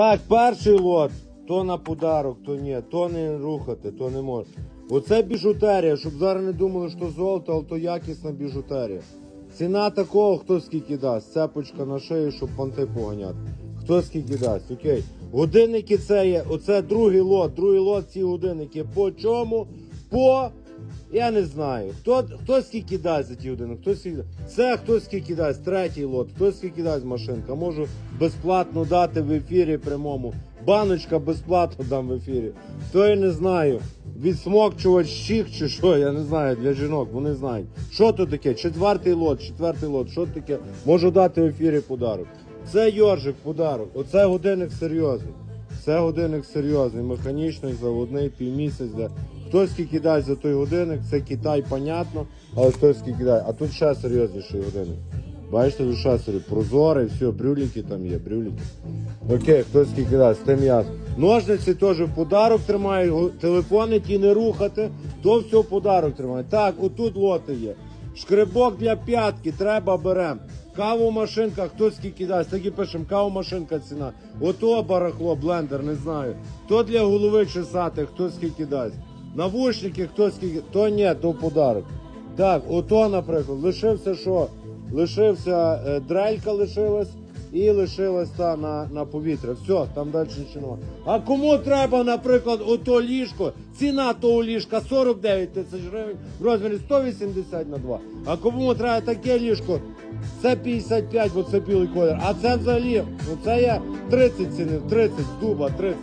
Так, перший лот. То на подарок, то ні, то не рухати, то не може. Оце біжутерія, щоб зараз не думали, що золото, але то якісна біжутерія. Ціна такого, хто скільки дасть. Цепочка на шиї, щоб понти поганяти. Хто скільки дасть, окей. Годинники це є, оце другий лот, другий лот ці годинники. По чому? По. Я не знаю. Хто, хто скільки дасть за ті години? Хто скільки... Це хто скільки дасть, третій лот, хто скільки дасть машинка. Можу безплатно дати в ефірі прямому. Баночка безплатно дам в ефірі. То я не знаю. Відсмокчувач щік чи що, я не знаю, для жінок, вони знають. Що то таке? Четвертий лот, четвертий лот, що таке? Можу дати в ефірі подарок. Це йоржик подарок. Оце годинник серйозний. Це годинник серйозний, механічний, заводний, півмісяць. Де. Хто скільки дасть за той годинник, це Китай, понятно, але хто скільки дасть. А тут ще серйозніший годинник. Бачите, ще серйозний. Прозорий, все, брюліки там є, брюліки. Окей, хто скільки дасть, з тим ясно. Ножниці теж подарок тримають, телефони ті не рухати, то все подарок тримають. Так, отут лоти є. Шкребок для п'ятки, треба берем. Каву машинка, хто скільки дасть, так і пишемо, каву машинка ціна. Ото барахло, блендер, не знаю. То для голови чесати, хто скільки дасть. Навушники, хто скільки, то ні, то подарок. Так, ото, наприклад, лишився що? Лишився е, дрелька лишилась і лишилась та на, на повітря. Все, там далі нічого. А кому треба, наприклад, ото ліжко, ціна того ліжка 49 тисяч гривень в розмірі 180 на 2. А кому треба таке ліжко, це 55, бо це білий колір. А це взагалі, ну це є 30 цінив, 30 з дуба, 30.